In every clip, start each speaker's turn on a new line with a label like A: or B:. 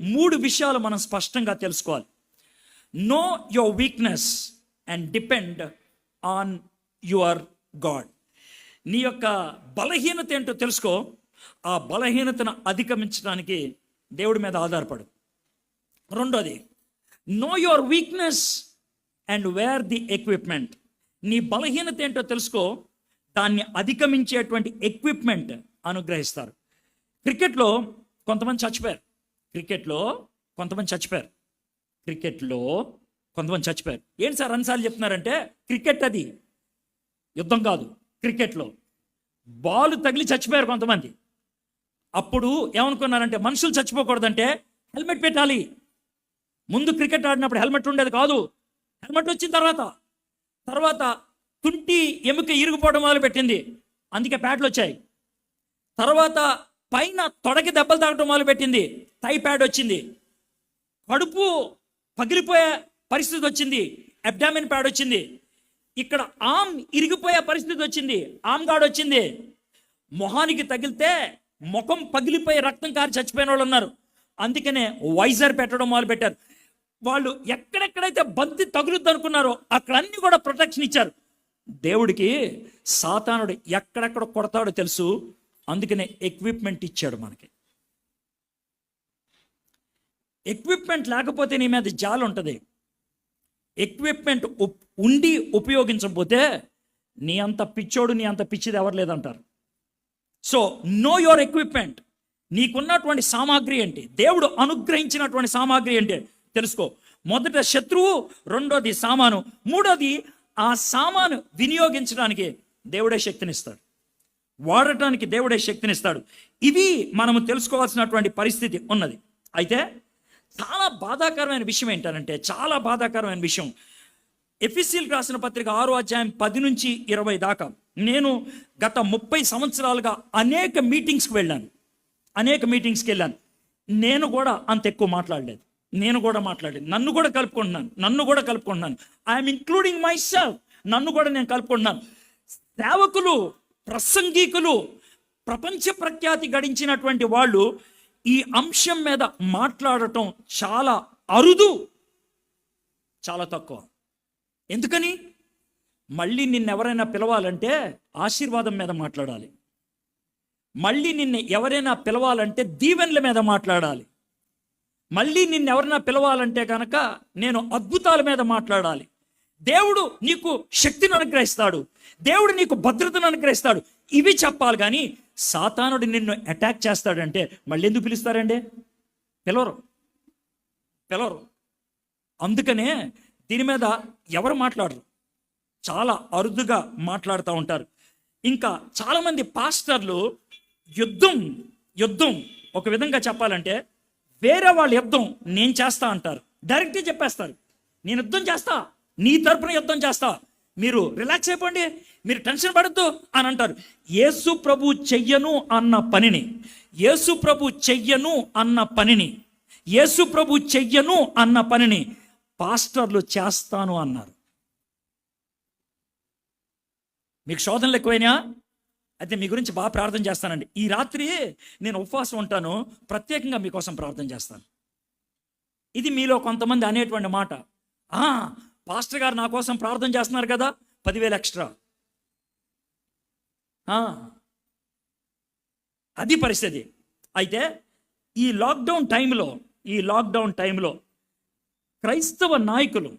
A: మూడు విషయాలు మనం స్పష్టంగా తెలుసుకోవాలి. Know your weakness and depend on your God నీ యొక్క బలహీనత ఏంటో తెలుసుకో. ఆ బలహీనతను అధిగమించడానికి దేవుడి మీద ఆధారపడు. రెండోది know your weakness and wear the equipment నీ బలహీనత ఏంటో తెలుసుకో. దాన్ని అధిగమించేటువంటి ఎక్విప్మెంట్ అనుగ్రహిస్తారు. క్రికెట్లో కొంతమంది చచ్చిపోయారు. క్రికెట్లో కొంతమంది చచ్చిపోయారు. క్రికెట్లో కొంతమంది చచ్చిపోయారు. ఏంటి సార్ అన్నిసార్లు చెప్తున్నారంటే క్రికెట్ అది. యుద్ధం కాదు క్రికెట్లో. బాల్ తగిలి చచ్చిపోయారు కొంతమంది. అప్పుడు ఏమనుకున్నారంటే మనుషులు చచ్చిపోకూడదంటే హెల్మెట్ పెట్టాలి. ముందు క్రికెట్ ఆడినప్పుడు హెల్మెట్ ఉండేది కాదు. హెల్మెట్ వచ్చిన తర్వాత తర్వాత తుంటి ఎముక ఇరిగిపోవడం మొదలు పెట్టింది అందుకే ప్యాడ్లు వచ్చాయి. తర్వాత పైన తొడకి దెబ్బలు తాగటం మొదలు పెట్టింది ప్యాడ్ వచ్చింది. కడుపు పగిలిపోయే పరిస్థితి వచ్చింది. అబ్డామిన్ ప్యాడ్ వచ్చింది. ఇక్కడ ఆమ్ ఇరిగిపోయే పరిస్థితి వచ్చింది. ఆమ్ గాడ్ వచ్చింది. మొహానికి తగిలితే ముఖం పగిలిపోయి రక్తం కారి చచ్చిపోయిన వాళ్ళు ఉన్నారు. అందుకనే వైజర్ పెట్టడం మొదలు పెట్టారు వాళ్ళు ఎక్కడెక్కడైతే బంతి తగులుద్ది అనుకున్నారో అక్కడ అన్ని కూడా ప్రొటెక్షన్ ఇచ్చారు. దేవుడికి సాతానుడు ఎక్కడెక్కడ కొడతాడో తెలుసు. అందుకనే ఎక్విప్మెంట్ ఇచ్చాడు మనకి. ఎక్విప్మెంట్ లేకపోతే నీ మీద జాలు ఉంటుంది. ఎక్విప్మెంట్ ఉండి ఉపయోగించకపోతే నీ అంత పిచ్చోడు నీ అంత పిచ్చిది ఎవరు లేదంటారు. సో నో యువర్ ఎక్విప్మెంట్ నీకున్నటువంటి సామాగ్రి ఏంటి? దేవుడు అనుగ్రహించినటువంటి సామాగ్రి ఏంటి? తెలుసుకో. మొదట శత్రువు రెండోది సామాను మూడోది ఆ సామాను వినియోగించడానికి దేవుడే శక్తినిస్తాడు. వాడటానికి దేవుడే శక్తినిస్తాడు. ఇవి మనము తెలుసుకోవాల్సినటువంటి పరిస్థితి ఉన్నది. అయితే చాలా బాధాకరమైన విషయం ఏంటంటే చాలా బాధాకరమైన విషయం. ఎఫిసిల్ రాసిన పత్రిక ఆరో అధ్యాయం పది నుంచి ఇరవై దాకా నేను గత ముప్పై సంవత్సరాలుగా అనేక మీటింగ్స్కి వెళ్ళాను. అనేక మీటింగ్స్కి వెళ్ళాను. నేను కూడా అంత ఎక్కువ మాట్లాడలేదు. నేను కూడా మాట్లాడలేదు. నన్ను కూడా కలుపుకుంటున్నాను. నన్ను కూడా కలుపుకుంటున్నాను. ఐఎమ్ ఇంక్లూడింగ్ మై సెల్ఫ్ నన్ను కూడా నేను కలుపుకుంటున్నాను. సేవకులు ప్రసంగికులు ప్రపంచ ప్రఖ్యాతి గడించినటువంటి వాళ్ళు ఈ అంశం మీద మాట్లాడటం చాలా అరుదు చాలా తక్కువ. ఎందుకని? మళ్ళీ నిన్నెవరైనా పిలవాలంటే ఆశీర్వాదం మీద మాట్లాడాలి. మళ్ళీ నిన్ను ఎవరైనా పిలవాలంటే దీవెన్ల మీద మాట్లాడాలి. మళ్ళీ నిన్నెవరైనా పిలవాలంటే కనుక నేను అద్భుతాల మీద మాట్లాడాలి. దేవుడు నీకు శక్తిని అనుగ్రహిస్తాడు. దేవుడు నీకు భద్రతను అనుగ్రహిస్తాడు. ఇవి చెప్పాలి కానీ సాతానుడు నిన్ను అటాక్ చేస్తాడంటే మళ్ళీ ఎందుకు పిలుస్తారండి? పిలవరు. పిలవరు. అందుకనే దీని మీద ఎవరు మాట్లాడరు. చాలా అరుదుగా మాట్లాడుతూ ఉంటారు. ఇంకా చాలామంది పాస్టర్లు యుద్ధం యుద్ధం ఒక విధంగా చెప్పాలంటే వేరే వాళ్ళ యుద్ధం నేను చేస్తా అంటారు. డైరెక్ట్గా చెప్పేస్తారు. నేను యుద్ధం చేస్తా నీ తరపున యుద్ధం చేస్తా మీరు రిలాక్స్ అయిపోండి మీరు టెన్షన్ పడద్దు అని అంటారు. యేసు ప్రభు చెయ్యను అన్న పనిని యేసు ప్రభు చెయ్యను అన్న పనిని యేసు ప్రభు చెయ్యను అన్న పనిని పాస్టర్లు చేస్తాను అన్నారు. మీకు శోధనలు ఎక్కువైనా? అయితే మీ గురించి బాగా ప్రార్థన చేస్తానండి. ఈ రాత్రి నేను ఉపవాసం ఉంటాను ప్రత్యేకంగా మీకోసం ప్రార్థన చేస్తాను. ఇది మీలో కొంతమంది అనేటువంటి మాట. పాస్టర్ గారు నా కోసం ప్రార్థన చేస్తున్నారు కదా పదివేలు ఎక్స్ట్రా. అది పరిస్థితి. అయితే ఈ లాక్డౌన్ టైంలో ఈ లాక్డౌన్ టైంలో క్రైస్తవ నాయకులు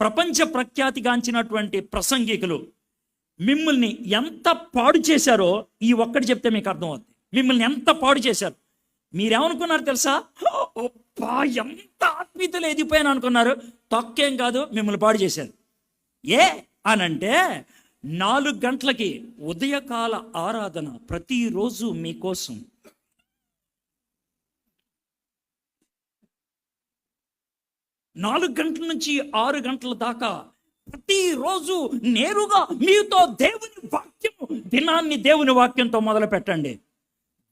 A: ప్రపంచ ప్రఖ్యాతిగాంచినటువంటి ప్రసంగికులు మిమ్మల్ని ఎంత పాడు చేశారో ఈ ఒక్కటి చెప్తే మీకు అర్థమవుతుంది మిమ్మల్ని ఎంత పాడు చేశారు? మీరేమనుకున్నారు తెలుసా? ఒప్పా ఎంత ఆత్మీయతలు ఎదిగిపోయాను అనుకున్నారు. తొక్కేం కాదు మిమ్మల్ని పాడు చేశారు. ఏ అనంటే నాలుగు గంటలకి ఉదయకాల ఆరాధన ప్రతిరోజు మీకోసం. నాలుగు గంటల నుంచి ఆరు గంటల దాకా ప్రతిరోజు నేరుగా మీతో దేవుని వాక్యం దినాన్ని దేవుని వాక్యంతో మొదలు పెట్టండి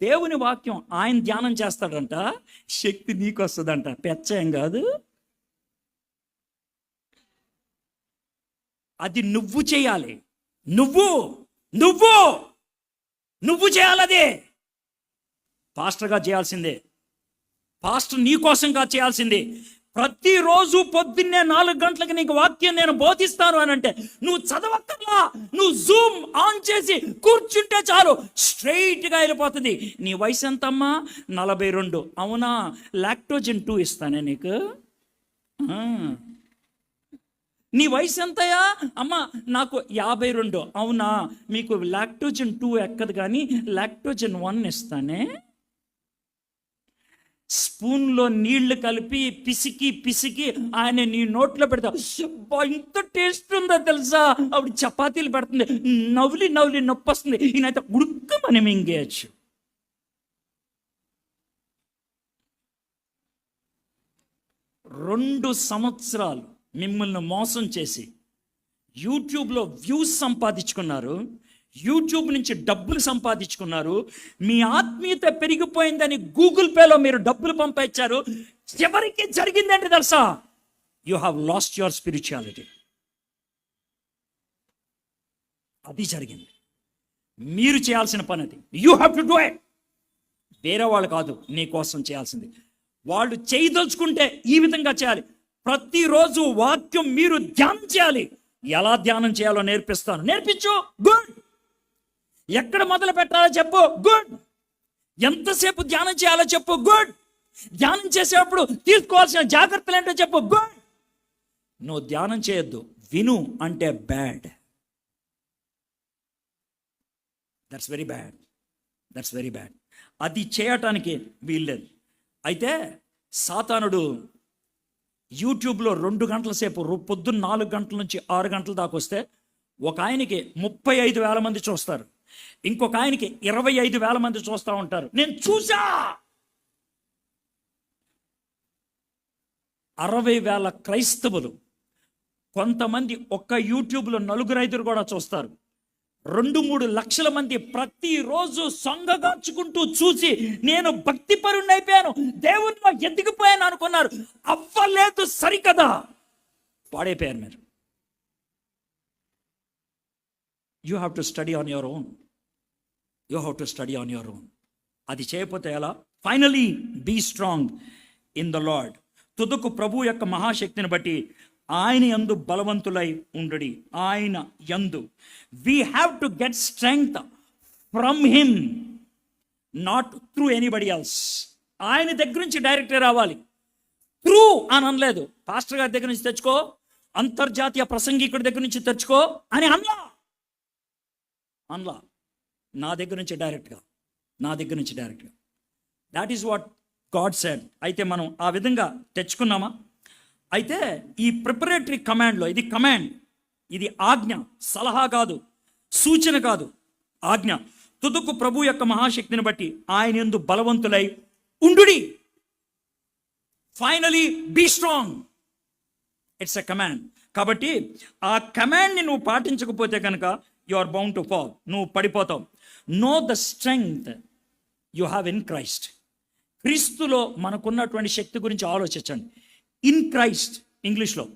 A: దేవుని వాక్యం ఆయన ధ్యానం చేస్తాడంట శక్తి నీకు వస్తుందంట పెచ్చయం కాదు. అది నువ్వు చేయాలి. నువ్వు నువ్వు నువ్వు చేయాలది పాస్టర్గా చేయాల్సిందే. పాస్టర్ నీ కోసంగా చేయాల్సిందే. ప్రతిరోజు పొద్దున్నే నాలుగు గంటలకు నీకు వాక్యం నేను బోధిస్తాను అని అంటే నువ్వు చదవక్కర్లా. నువ్వు జూమ్ ఆన్ చేసి కూర్చుంటే చాలు. స్ట్రైట్గా వెళ్ళిపోతుంది. నీ వయసు ఎంతమ్మా? నలభై రెండు. అవునా? లాక్టోజన్ టూ ఇస్తానే నీకు. నీ వయసు ఎంతయా అమ్మా నాకు యాభై రెండు. అవునా? మీకు లాక్టోజన్ టూ ఎక్కదు కానీ లాక్టోజన్ వన్ ఇస్తానే. స్పూన్లో నీళ్ళు కలిపి పిసికి పిసికి ఆయన నీ నోట్లో పెడతా అబ్బా, ఇంత టేస్ట్ ఉందో తెలుసా? ఆవిడ చపాతీలు పెడుతుంది. నవ్వులి నవ్వులి నొప్పి వస్తుంది ఈయనైతే ఉడుక్కమని మింగేయచ్చు రెండు సంవత్సరాలు మిమ్మల్ని మోసం చేసి యూట్యూబ్లో వ్యూస్ సంపాదించుకున్నారు. యూట్యూబ్ నుంచి డబ్బులు సంపాదించుకున్నారు. మీ ఆత్మీయత పెరిగిపోయిందని గూగుల్ పేలో మీరు డబ్బులు పంపించారు. ఎవరికి జరిగిందంటే తెలుసా? You have lost your spirituality అది జరిగింది. మీరు చేయాల్సిన పని అది. You have to do it వేరే వాళ్ళు కాదు నీ కోసం చేయాల్సింది. వాళ్ళు చేయదలుచుకుంటే ఈ విధంగా చేయాలి. ప్రతిరోజు వాక్యం మీరు ధ్యానం చేయాలి. ఎలా ధ్యానం చేయాలో నేర్పిస్తాను. నేర్పించు. గుడ్ ఎక్కడ మొదలు పెట్టాలో చెప్పు. గుడ్ ఎంతసేపు ధ్యానం చేయాలో చెప్పు. గుడ్ ధ్యానం చేసేటప్పుడు తీసుకోవాల్సిన జాగ్రత్తలు ఏంటో చెప్పు. గుడ్ నువ్వు ధ్యానం చేయొద్దు. విను అంటే bad that's very bad that's very bad అది చేయటానికి వీల్లేదు. అయితే సాతానుడు యూట్యూబ్లో రెండు గంటల సేపు పొద్దున్న నాలుగు గంటల నుంచి ఆరు గంటల దాకా వస్తే ఒక ఆయనకి ముప్పై ఐదు వేల మంది చూస్తారు. ఇంకొక ఆయనకి ఇరవై ఐదు వేల మంది చూస్తూ ఉంటారు. నేను చూసా అరవై వేల క్రైస్తవులు కొంతమంది ఒక్క యూట్యూబ్లో నలుగురు ఐదురు కూడా చూస్తారు. రెండు మూడు లక్షల మంది ప్రతిరోజు సొంగగాచుకుంటూ చూసి నేను భక్తి అయిపోయాను దేవునిలో ఎదిగిపోయాను అనుకున్నారు. అవ్వలేదు సరికదా! పాడైపోయారు మీరు. You have to study on your own you have to study on your own అది చేయకపోతే ఎలా? Finally be strong in the Lord తుదకు ప్రభు యొక్క మహాశక్తిని బట్టి ఆయన యందు బలవంతులై ఉండడి. ఆయన యందు. We have to get strength from him not through anybody else ఆయన దగ్గర నుంచి డైరెక్టే రావాలి. త్రూ అని అనలేదు. పాస్టర్ గారి దగ్గర నుంచి తెచ్చుకో. అంతర్జాతీయ ప్రసంగికుడి దగ్గర నుంచి తెచ్చుకో అని అన్నా అనలా. నా దగ్గర నుంచి డైరెక్ట్గా. నా దగ్గర నుంచి డైరెక్ట్గా. That is what God said అయితే మనం ఆ విధంగా తెచ్చుకున్నామా? అయితే ఈ ప్రిపరేటరీ కమాండ్లో ఇది కమాండ్ ఇది ఆజ్ఞ సలహా కాదు సూచన కాదు ఆజ్ఞ. తుదుకు ప్రభు యొక్క మహాశక్తిని బట్టి ఆయన ఎందు బలవంతులై ఉండుడి. Finally be strong it's a command కాబట్టి ఆ కమాండ్ని నువ్వు పాటించకపోతే కనుక you are bound to fall నువ్వు పడిపోతావు. Know the strength you have in Christ క్రీస్తులో మనకున్నటువంటి శక్తి గురించి ఆలోచించండి. ఇన్ క్రైస్ట్ ఇంగ్లీష్లో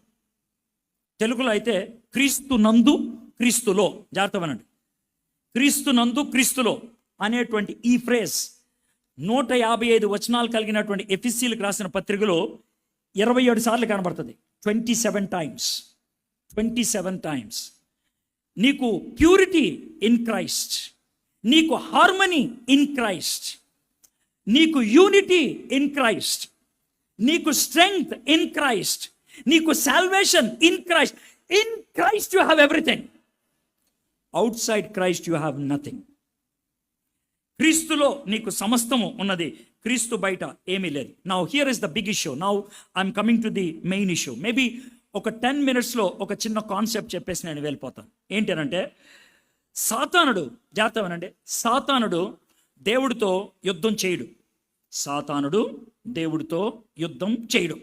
A: తెలుగులో అయితే క్రీస్తు నందు క్రీస్తులో. జాగ్రత్త క్రీస్తు నందు క్రీస్తులో అనేటువంటి ఈ ఫ్రేజ్ నూట యాభై ఐదు వచనాలు కలిగినటువంటి ఎఫిసీలకు రాసిన పత్రికలో ఇరవై ఏడు సార్లు కనబడుతుంది. Twenty seven times twenty seven times నీకు ప్యూరిటీ ఇన్ క్రైస్ట్ నీకు హార్మనీ ఇన్ క్రైస్ట్ నీకు యూనిటీ ఇన్ క్రైస్ట్ నీకు స్ట్రెంగ్త్ ఇన్ క్రైస్ట్ నీకు salvation in Christ in Christ you have everything outside Christ you have nothing క్రీస్తులో నీకు సమస్తము ఉన్నది క్రీస్తు బయట ఏమీ లేదు now here is the big issue now I'm coming to the main issue maybe ఒక టెన్ మినిట్స్లో ఒక చిన్న కాన్సెప్ట్ చెప్పేసి నేను వెళ్ళిపోతాను. ఏంటనంటే సాతానుడు జాగ్రత్త వినండి. సాతానుడు దేవుడితో యుద్ధం చేయడు. సాతానుడు దేవుడితో యుద్ధం చేయడు.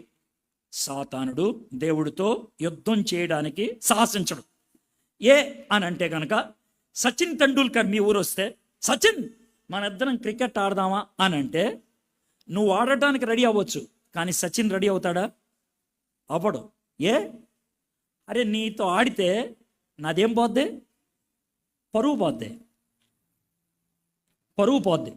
A: సాతానుడు దేవుడితో యుద్ధం చేయడానికి సాహసించడు. ఏ అని అంటే కనుక సచిన్ తెండూల్కర్ మీ ఊరు వస్తే సచిన్ మన ఇద్దరం క్రికెట్ ఆడదామా? అని అంటే నువ్వు ఆడటానికి రెడీ అవ్వచ్చు కానీ సచిన్ రెడీ అవుతాడా? అవ్వడు. ఏ? అరే నీతో ఆడితే నాదేం పోద్ది? పరువు పోద్ది. పరువు పోద్ది.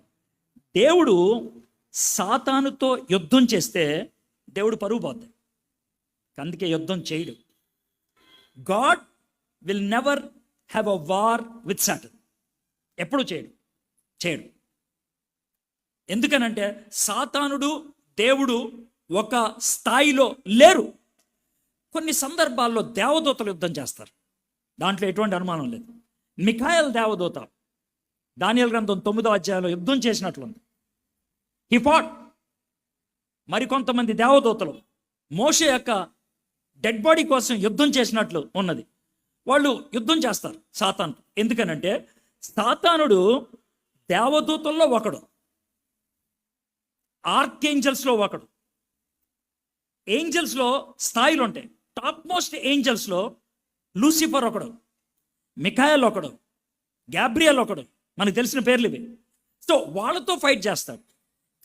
A: దేవుడు సాతానుతో యుద్ధం చేస్తే దేవుడు పరుగు పోద్ది. అందుకే యుద్ధం చేయడు. God will never have a war with Satan ఎప్పుడు చేయడు. చేయడు. ఎందుకనంటే సాతానుడు దేవుడు ఒక స్థాయిలో లేరు. కొన్ని సందర్భాల్లో దేవదూతలు యుద్ధం చేస్తారు. దాంట్లో ఎటువంటి అనుమానం లేదు. మిఖాయల్ దేవదూత దానియల్ గ్రంథం తొమ్మిదో అధ్యాయంలో యుద్ధం చేసినట్లుంది. హిఫాట్ మరికొంతమంది దేవదూతలు మోషే యొక్క డెడ్ బాడీ కోసం యుద్ధం చేసినట్లు ఉన్నది. వాళ్ళు యుద్ధం చేస్తారు సాతాను ఎందుకనంటే సాతానుడు దేవదూతల్లో ఒకడు. ఆర్కేంజల్స్లో ఒకడు. ఏంజల్స్లో స్థాయిలు ఉంటాయి టాప్ మోస్ట్ ఏంజల్స్లో లూసిఫర్ ఒకడు మిఖాయల్ ఒకడు గ్యాబ్రియల్ ఒకడు మనకు తెలిసిన పేర్లు ఇవి. సో వాళ్ళతో ఫైట్ చేస్తాడు.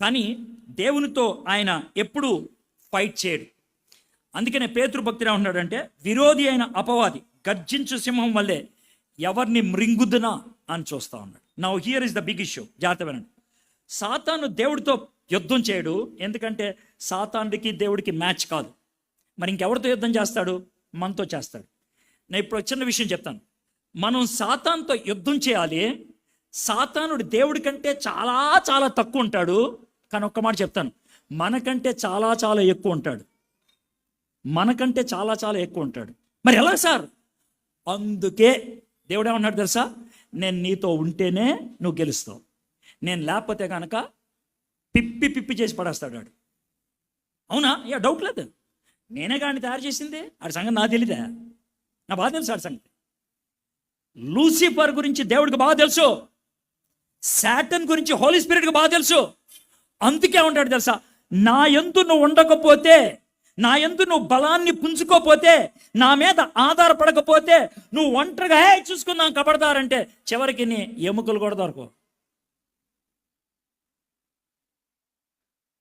A: కానీ దేవునితో ఆయన ఎప్పుడు ఫైట్ చేయడు. అందుకనే పేతృభక్తిగా ఉన్నాడంటే విరోధి అయిన అపవాది గర్జించు సింహం వల్లే ఎవరిని మృంగుదునా? అని చూస్తా ఉన్నాడు. Now here is the big issue జాగ్రత్త వినండి. సాతాను దేవుడితో యుద్ధం చేయడు. ఎందుకంటే సాతానుడికి దేవుడికి మ్యాచ్ కాదు. మరి ఇంకెవరితో యుద్ధం చేస్తాడు? మనతో చేస్తాడు. నేను ఇప్పుడు చిన్న విషయం చెప్తాను. మనం సాతాన్తో యుద్ధం చేయాలి. సాతానుడు దేవుడి కంటే చాలా చాలా తక్కువ ఉంటాడు. కానీ ఒక్క మాట చెప్తాను. మనకంటే చాలా చాలా ఎక్కువ ఉంటాడు. మనకంటే చాలా చాలా ఎక్కువ ఉంటాడు. మరి ఎలా సార్? అందుకే దేవుడు ఏమన్నాడు తెలుసా? నేను నీతో ఉంటేనే నువ్వు గెలుస్తావు. నేను లేకపోతే కనుక పిప్పి పిప్పి చేసి పడేస్తాడు వాడు. అవునా? యా డౌట్ లేదు. నేనే కానీ తయారు చేసింది? ఆడి సంగతి నాకు తెలియదా నా బాగా తెలుసు ఆడి సంగతి? లూసిఫర్ గురించి దేవుడికి బాగా తెలుసు. శాటన్ గురించి హోలీ స్పిరిట్కి బాగా తెలుసు. అందుకే ఉంటాడు తెలుసా? నా ఎందు నువ్వు ఉండకపోతే నా ఎందు నువ్వు బలాన్ని పుంజుకోపోతే నా మీద ఆధారపడకపోతే నువ్వు ఒంటరిగా హే చూసుకుందాం కబడతారంటే చివరికి నీ ఎముకలు కూడా దొరకవు.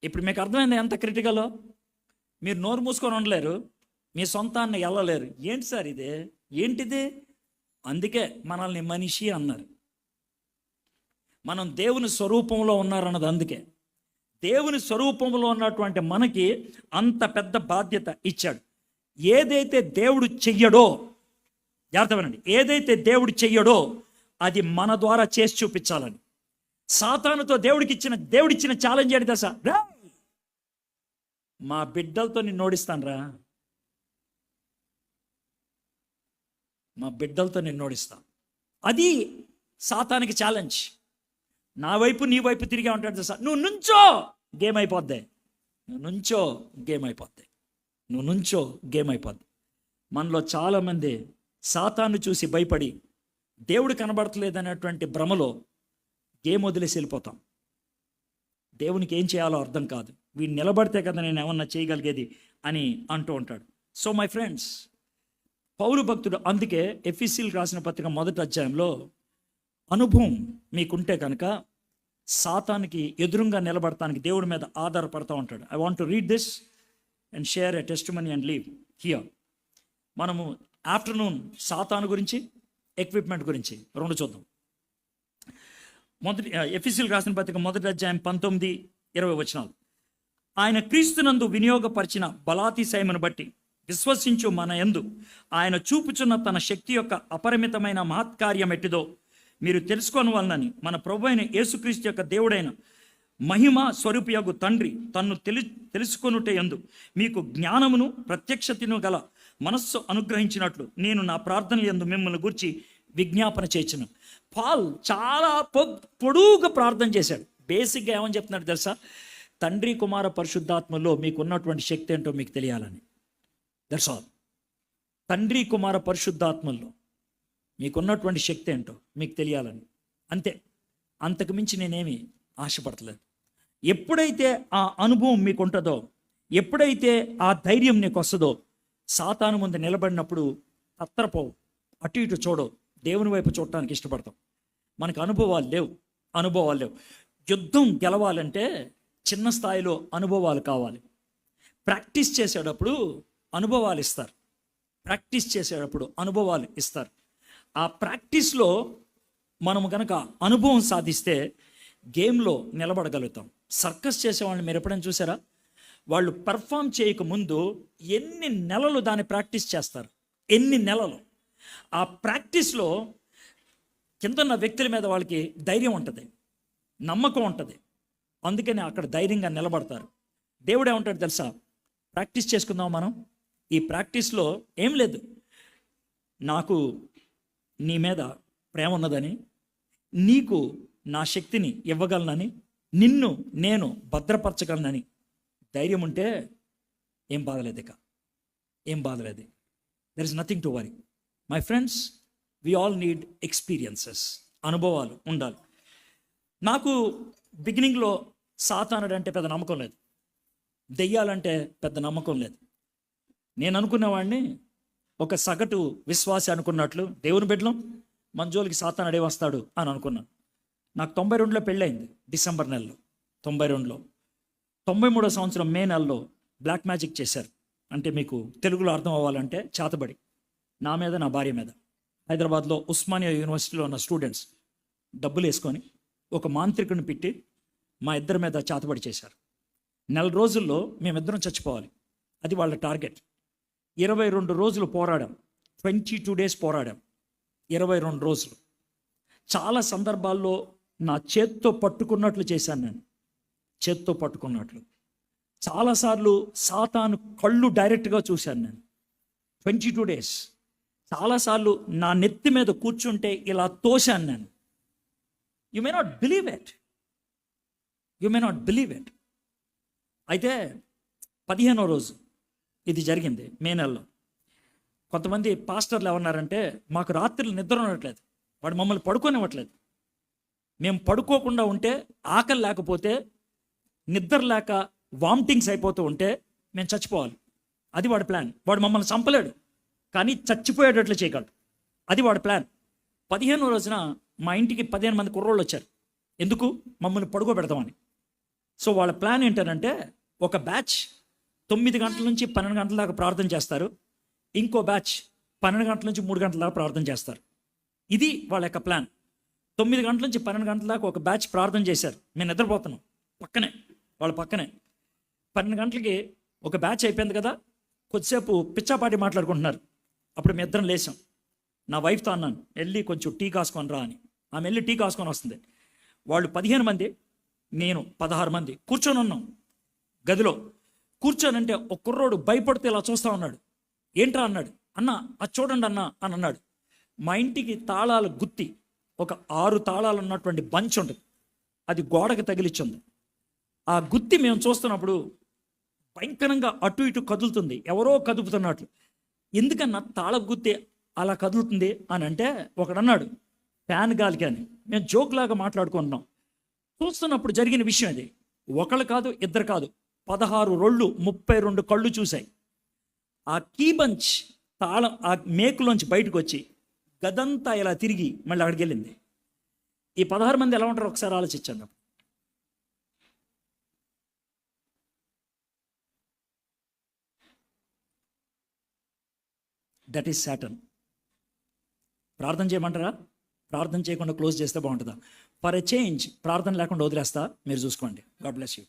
A: ఇప్పుడు మీకు అర్థమైంది ఎంత క్రిటికలో మీరు నోరు మూసుకొని ఉండలేరు. మీ సొంతాన్ని వెళ్ళలేరు ఏంటి సార్ ఇది? ఏంటిది? అందుకే మనల్ని మనిషి అన్నారు. మనం దేవుని స్వరూపంలో ఉన్నారన్నది అందుకే. దేవుని స్వరూపంలో ఉన్నటువంటి మనకి అంత పెద్ద బాధ్యత ఇచ్చాడు. ఏదైతే దేవుడు చెయ్యడో జాగ్రత్తవనండి ఏదైతే దేవుడు చెయ్యడో అది మన ద్వారా చేసి చూపించాలని. సాతానుతో దేవుడికి ఇచ్చిన దేవుడిచ్చిన ఛాలెంజ్ ఏంటి దశ మా బిడ్డలతో నిన్ను ఓడిస్తానరా. మా బిడ్డలతో నిన్ను నోడిస్తాను అది సాతానికి ఛాలెంజ్ నా వైపు నీ వైపు తిరిగే ఉంటాడు సార్ నువ్వు నుంచో గేమ్ అయిపోద్ది. నువ్వు నుంచో గేమ్ అయిపోద్ది. నువ్వు నుంచో గేమ్ అయిపోద్ది. మనలో చాలామంది సాతాన్ని చూసి భయపడి దేవుడు కనబడతలేదనేటువంటి భ్రమలో గేమ్ వదిలేసి వెళ్ళిపోతాం. దేవునికి ఏం చేయాలో అర్థం కాదు. వీడు నిలబడితే కదా నేను ఏమన్నా చేయగలిగేది అని అంటూ ఉంటాడు. సో మై ఫ్రెండ్స్ పౌరు భక్తుడు అందుకే ఎఫ్ఈసీలు రాసిన పత్రిక మొదటి అధ్యాయంలో అనుభవం మీకుంటే కనుక సాతానికి ఎదురుగా నిలబడటానికి దేవుడి మీద ఆధారపడతా ఉంటాడు. I want to read this and share a test money and leave here మనము ఆఫ్టర్నూన్ సాతాను గురించి ఎక్విప్మెంట్ గురించి రెండు చూద్దాం. మొదటి ఎఫ్ఈసీలు రాసిన పత్రిక మొదటి అధ్యాయం పంతొమ్మిది ఇరవై వచనాలు. ఆయన క్రీస్తునందు వినియోగపరిచిన బలాతిశయమును బట్టి విశ్వసించు మన యందు. ఆయన చూపుచున్న తన శక్తి యొక్క అపరిమితమైన మహత్కార్యం ఎట్టిదో మీరు తెలుసుకొని వలనని మన ప్రభు అయిన యేసుక్రీస్తు యొక్క దేవుడైన మహిమ స్వరూపియగు తండ్రి తన్ను తెలి తెలుసుకొనుటే యందు మీకు జ్ఞానమును ప్రత్యక్షతను గల మనస్సు అనుగ్రహించినట్లు నేను నా ప్రార్థన యందు మిమ్మల్ని గురించి విజ్ఞాపన చేర్చును పాల్ చాలా పొ- పొడుగుగా ప్రార్థన చేశాడు. బేసిక్గా ఏమని చెప్తున్నాడు తెలుసా? తండ్రి కుమార పరిశుద్ధాత్మలో మీకు ఉన్నటువంటి శక్తి ఏంటో మీకు తెలియాలని. దట్స్ ఆల్ తండ్రి కుమార పరిశుద్ధాత్మల్లో మీకున్నటువంటి శక్తి ఏంటో మీకు తెలియాలని. అంతే. అంతకు మించి నేనేమి ఆశపడతలేదు. ఎప్పుడైతే ఆ అనుభవం మీకు ఉంటుందో ఎప్పుడైతే ఆ ధైర్యం నీకు వస్తుందో సాతాను ముందు నిలబడినప్పుడు తత్తరపోవు. అటు ఇటు చూడవు. దేవుని వైపు చూడటానికి ఇష్టపడతాం మనకు అనుభవాలు లేవు. అనుభవాలు లేవు. యుద్ధం గెలవాలంటే చిన్న స్థాయిలో అనుభవాలు కావాలి. ప్రాక్టీస్ చేసేటప్పుడు అనుభవాలు ఇస్తారు. ప్రాక్టీస్ చేసేటప్పుడు అనుభవాలు ఇస్తారు. ఆ ప్రాక్టీస్లో మనము కనుక అనుభవం సాధిస్తే గేమ్లో నిలబడగలుగుతాం. సర్కస్ చేసేవాళ్ళని మీరు ఎప్పుడైనా చూసారా? వాళ్ళు పర్ఫామ్ చేయక ముందు ఎన్ని నెలలు దాన్ని ప్రాక్టీస్ చేస్తారు? ఎన్ని నెలలు? ఆ ప్రాక్టీస్లో కిందన్న వ్యక్తుల మీద వాళ్ళకి ధైర్యం ఉంటుంది. నమ్మకం ఉంటుంది. అందుకని అక్కడ ధైర్యంగా నిలబడతారు. దేవుడు ఏమంటాడు తెలుసా? ప్రాక్టీస్ చేసుకుందాం మనం. ఈ ప్రాక్టీస్లో ఏం లేదు. నాకు నీ మీద ప్రేమ ఉన్నదని నీకు నా శక్తిని ఇవ్వగలనని నిన్ను నేను భద్రపరచగలనని. ధైర్యం ఉంటే ఏం బాధలేదు ఇక. ఏం బాధలేదు. There is nothing to worry my friends we all need experiences అనుభవాలు ఉండాలి. నాకు బిగినింగ్లో సాతానుడు అంటే పెద్ద నమ్మకం లేదు. దెయ్యాలంటే పెద్ద నమ్మకం లేదు. నేను అనుకునేవాడిని ఒక సగటు విశ్వాసి అనుకున్నట్లు దేవుని బిడ్డలం మంజోలికి సాతానుడే వస్తాడు అని అనుకున్నాను. నాకు తొంభై రెండులో పెళ్ళయింది డిసెంబర్ నెలలో. తొంభై రెండులో. తొంభై మూడో సంవత్సరం మే నెలలో బ్లాక్ మ్యాజిక్ చేశారు. అంటే మీకు తెలుగులో అర్థం అవ్వాలంటే చేతబడి. నా మీద నా భార్య మీద. హైదరాబాద్లో ఉస్మానియా యూనివర్సిటీలో ఉన్న స్టూడెంట్స్ డబ్బులు వేసుకొని ఒక మాంత్రికుని పెట్టి మా ఇద్దరి మీద చాతబడి చేశారు. నెల రోజుల్లో మేమిద్దరం చచ్చిపోవాలి. అది వాళ్ళ టార్గెట్. ఇరవై రెండు రోజులు పోరాడాం. ట్వంటీ టూ డేస్ పోరాడాం. ఇరవై రెండు రోజులు. చాలా సందర్భాల్లో నా చేత్తో పట్టుకున్నట్లు చేశాను నేను. చేత్తో పట్టుకున్నట్లు. చాలాసార్లు సాతాను కళ్ళు డైరెక్ట్గా చూశాను నేను. Twenty two days. చాలాసార్లు నా నెత్తి మీద కూర్చుంటే ఇలా తోశాను నేను. You may not believe it you may not believe it అయితే పదిహేనో రోజు ఇది జరిగింది మే నెలలో. కొంతమంది పాస్టర్లు ఏమన్నారంటే మాకు రాత్రులు నిద్ర ఉండట్లేదు. వాడు మమ్మల్ని పడుకోనివ్వట్లేదు. మేము పడుకోకుండా ఉంటే ఆకలి లేకపోతే నిద్ర లేక వామిటింగ్స్ అయిపోతూ ఉంటే మేము చచ్చిపోవాలి. అది వాడి ప్లాన్. వాడు మమ్మల్ని చంపలేడు. కానీ చచ్చిపోయేటట్లు చేయగలడు. అది వాడి ప్లాన్. పదిహేనో రోజున మా ఇంటికి పదిహేను మంది కుర్రోళ్ళు వచ్చారు. ఎందుకు? మమ్మల్ని పడుకోబెడతామని. సో వాళ్ళ ప్లాన్ ఏంటంటే ఒక బ్యాచ్ తొమ్మిది గంటల నుంచి పన్నెండు గంటల దాకా ప్రార్థన చేస్తారు. ఇంకో బ్యాచ్ పన్నెండు గంటల నుంచి మూడు గంటల దాకా ప్రార్థన చేస్తారు. ఇది వాళ్ళ యొక్క ప్లాన్. తొమ్మిది గంటల నుంచి పన్నెండు గంటల దాకా ఒక బ్యాచ్ ప్రార్థన చేశారు. మేము నిద్రపోతున్నాం. పక్కనే వాళ్ళ పక్కనే. పన్నెండు గంటలకి ఒక బ్యాచ్ అయిపోయింది కదా కొద్దిసేపు పిచ్చాపాటి మాట్లాడుకుంటున్నారు. అప్పుడు మేము ఇద్దరం లేచాం. నా వైఫ్తో అన్నాను వెళ్ళి కొంచెం టీ కాసుకొని రా అని. ఆమె వెళ్ళి టీ కాసుకొని వస్తుంది. వాళ్ళు పదిహేను మంది నేను పదహారు మంది కూర్చొని ఉన్నాం. గదిలో కూర్చోనంటే ఒక కుర్రోడు భయపడితే ఇలా చూస్తా ఉన్నాడు. ఏంట్రా? అన్నాడు. అన్న అది చూడండి అన్న అని అన్నాడు. మా ఇంటికి తాళాలు గుత్తి ఒక ఆరు తాళాలు ఉన్నటువంటి బంచ్ ఉంటుంది. అది గోడకి తగిలిచ్చింది. ఆ గుత్తి మేము చూస్తున్నప్పుడు భయంకరంగా అటు ఇటు కదులుతుంది. ఎవరో కదుపుతున్నట్లు. ఎందుకన్నా తాళ గుత్తి అలా కదులుతుంది? అని అంటే ఒకడన్నాడు ఫ్యాన్ గాలికి అని. మేము జోక్ లాగా మాట్లాడుకుంటున్నాం. చూస్తున్నప్పుడు జరిగిన విషయం అది. ఒకళ్ళు కాదు ఇద్దరు కాదు. పదహారు రోళ్ళు ముప్పై రెండు కళ్ళు చూశాయి. ఆ కీబంచ్ తాళం ఆ మేకులోంచి బయటకు వచ్చి గదంతా ఇలా తిరిగి మళ్ళీ అక్కడికి వెళ్ళింది. ఈ పదహారు మంది ఎలా ఉంటారో ఒకసారి ఆలోచించండి దట్ ఈస్ సాటన్ ప్రార్థన చేయమంటారా? ప్రార్థన చేయకుండా క్లోజ్ చేస్తే బాగుంటుందా? ఫర్ ఎ చేంజ్ ప్రార్థన లేకుండా వదిలేస్తా. మీరు చూసుకోండి. God bless you